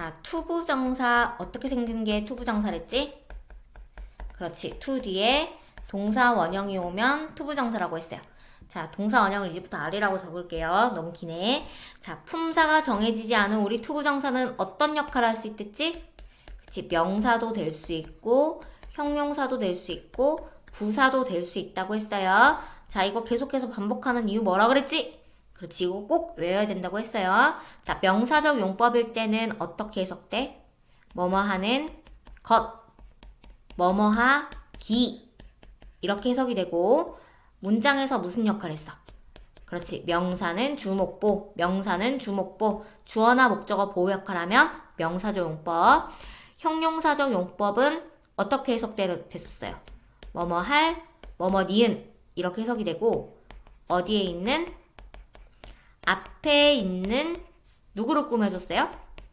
자, 투부정사 어떻게 생긴 게 투부정사랬지? 그렇지. 투 뒤에 동사 원형이 오면 투부정사라고 했어요. 자, 동사 원형을 이제부터 아래라고 적을게요. 너무 기네. 자, 품사가 정해지지 않은 우리 투부정사는 어떤 역할을 할 수 있댔지? 그치. 명사도 될 수 있고, 형용사도 될 수 있고, 부사도 될 수 있다고 했어요. 자, 이거 계속해서 반복하는 이유 뭐라 그랬지? 그렇지. 이거 꼭 외워야 된다고 했어요. 자, 명사적 용법일 때는 어떻게 해석돼? 뭐뭐 하는 것, 뭐뭐 하기. 이렇게 해석이 되고, 문장에서 무슨 역할을 했어? 그렇지. 명사는 주목보, 명사는 주목보, 주어나 목적어 보호 역할을 하면 명사적 용법. 형용사적 용법은 어떻게 해석됐었어요? 뭐뭐 할, 뭐뭐 니은 이렇게 해석이 되고 어디에 있는 앞에 있는 누구를 꾸며줬어요?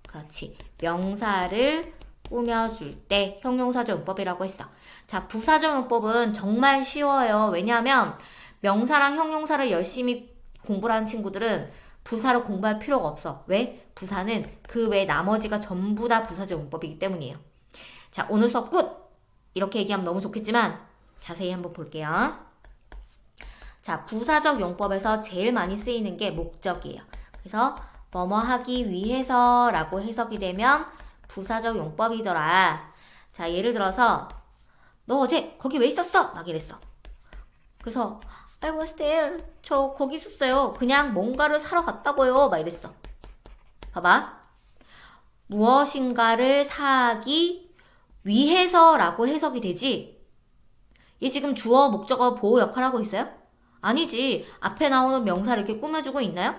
그렇지. 명사를 꾸며줄 때 형용사적 용법이라고 했어. 자, 부사적 용법은 정말 쉬워요. 왜냐하면 명사랑 형용사를 열심히 공부를 하는 친구들은 부사를 공부할 필요가 없어. 왜? 부사는 그 외 나머지가 전부 다 부사적 용법이기 때문이에요. 자, 오늘 수업 끝! 이렇게 얘기하면 너무 좋겠지만 자세히 한번 볼게요. 자, 부사적 용법에서 제일 많이 쓰이는 게 목적이에요. 그래서 뭐뭐 하기 위해서 라고 해석이 되면 부사적 용법이더라. 자, 예를 들어서 너 어제 거기 왜 있었어? 막 이랬어. 그래서 I was there. 저 거기 있었어요. 그냥 뭔가를 사러 갔다고요. 막 이랬어. 봐봐. 무엇인가를 사기 위해서 라고 해석이 되지. 얘 지금 주어, 목적어, 보호 역할 하고 있어요? 아니지. 앞에 나오는 명사를 이렇게 꾸며주고 있나요?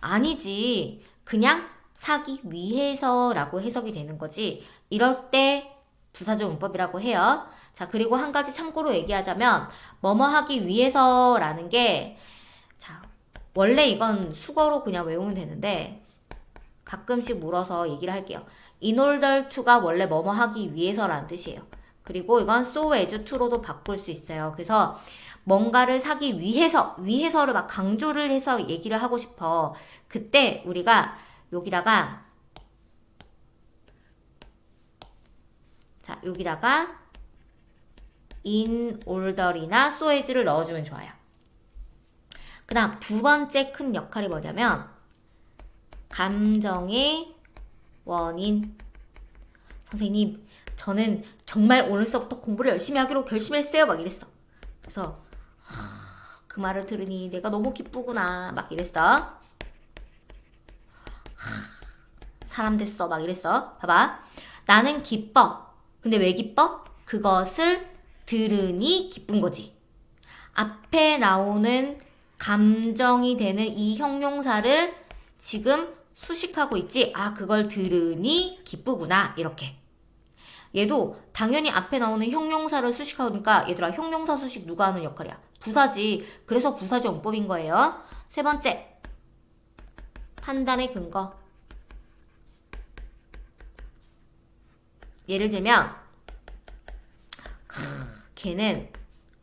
아니지. 그냥 사기 위해서라고 해석이 되는 거지. 이럴 때 부사적 문법이라고 해요. 자, 그리고 한 가지 참고로 얘기하자면, 뭐뭐 하기 위해서라는 게, 자, 원래 이건 수거로 그냥 외우면 되는데, 가끔씩 물어서 얘기를 할게요. in order to가 원래 뭐뭐 하기 위해서라는 뜻이에요. 그리고 이건 so as to로도 바꿀 수 있어요. 그래서 뭔가를 사기 위해서, 위해서를 막 강조를 해서 얘기를 하고 싶어. 그때 우리가 여기다가 자, 여기다가 in order이나 so as를 넣어주면 좋아요. 그 다음 두 번째 큰 역할이 뭐냐면 감정의 원인. 선생님, 저는 정말 오늘 수업부터 공부를 열심히 하기로 결심했어요. 막 이랬어. 그래서 하, 그 말을 들으니 내가 너무 기쁘구나. 막 이랬어. 하, 사람 됐어. 막 이랬어. 봐봐. 나는 기뻐. 근데 왜 기뻐? 그것을 들으니 기쁜 거지. 앞에 나오는 감정이 되는 이 형용사를 지금 수식하고 있지. 아, 그걸 들으니 기쁘구나. 이렇게. 얘도 당연히 앞에 나오는 형용사를 수식하니까 얘들아 형용사 수식 누가 하는 역할이야? 부사지. 그래서 부사적 용법인 거예요. 세 번째. 판단의 근거. 예를 들면 크, 걔는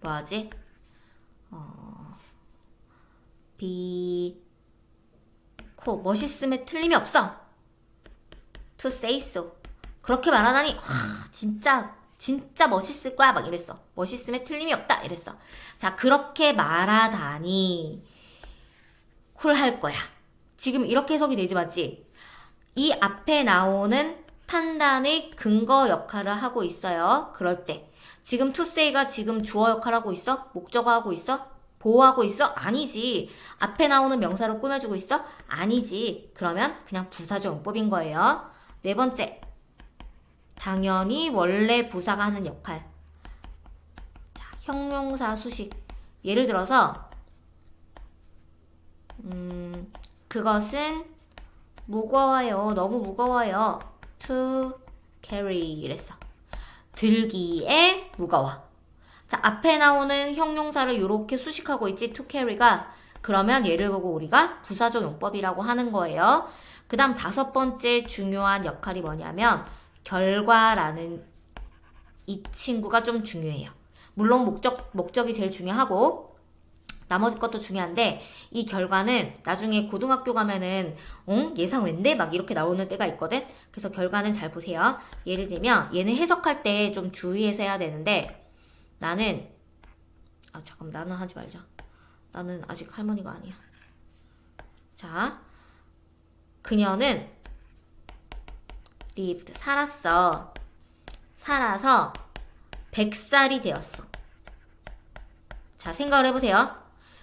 뭐하지? 어, 비 코 멋있음에 틀림이 없어. To say so. 그렇게 말하다니 와, 진짜 진짜 멋있을 거야 막 이랬어. 멋있음에 틀림이 없다 이랬어. 자 그렇게 말하다니 쿨할 거야. 지금 이렇게 해석이 되지 맞지? 이 앞에 나오는 판단의 근거 역할을 하고 있어요. 그럴 때 지금 say가 지금 주어 역할 하고 있어? 목적어 하고 있어? 보호하고 있어? 아니지. 앞에 나오는 명사로 꾸며주고 있어? 아니지. 그러면 그냥 부사적 용법인 거예요. 네 번째. 당연히 원래 부사가 하는 역할. 자, 형용사 수식. 예를 들어서, 음, 그것은 무거워요. 너무 무거워요. to carry. 이랬어. 들기에 무거워. 자, 앞에 나오는 형용사를 이렇게 수식하고 있지, to carry가. 그러면 얘를 보고 우리가 부사적 용법이라고 하는 거예요. 그 다음 다섯 번째 중요한 역할이 뭐냐면, 결과라는 이 친구가 좀 중요해요. 물론 목적, 목적이 제일 중요하고, 나머지 것도 중요한데 이 결과는 나중에 고등학교 가면은 응? 예상 왠데 막 이렇게 나오는 때가 있거든. 그래서 결과는 잘 보세요. 예를 들면 얘는 해석할 때 좀 주의해서 해야 되는데 나는 아 잠깐 나는 하지 말자. 나는 아직 할머니가 아니야. 자, 그녀는 lived 살았어. 살아서 100살이 되었어. 자, 생각을 해보세요.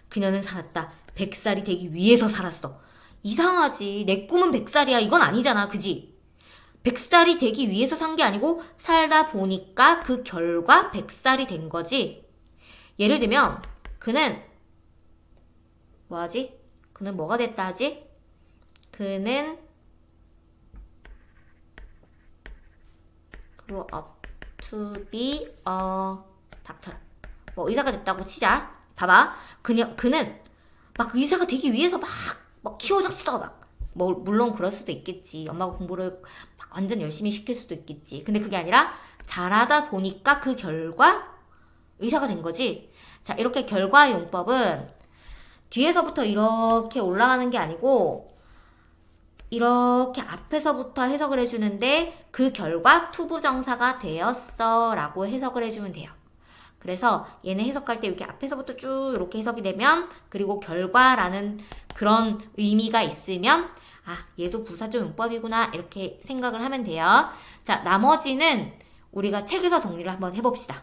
그녀는 살았다. 100살이 되기 위해서 살았어. 이상하지. 내 꿈은 100살이야. 이건 아니잖아. 그지? 100살이 되기 위해서 산 게 아니고 살다 보니까 그 결과 100살이 된 거지. 예를 들면 그는 뭐하지? 그는 뭐가 됐다 하지? 그는 grow up to be a doctor. 뭐 의사가 됐다고 치자. 봐봐. 그녀 그는 막 의사가 되기 위해서 막, 막 키워졌어. 막. 뭐 물론 그럴 수도 있겠지. 엄마가 공부를 막 완전 열심히 시킬 수도 있겠지. 근데 그게 아니라 잘하다 보니까 그 결과 의사가 된 거지. 자, 이렇게 결과 용법은 뒤에서부터 이렇게 올라가는 게 아니고 이렇게 앞에서부터 해석을 해주는데 그 결과 투부정사가 되었어 라고 해석을 해주면 돼요. 그래서 얘는 해석할 때 이렇게 앞에서부터 쭉 이렇게 해석이 되면 그리고 결과라는 그런 의미가 있으면 아 얘도 부사적 용법이구나 이렇게 생각을 하면 돼요. 자 나머지는 우리가 책에서 정리를 한번 해봅시다.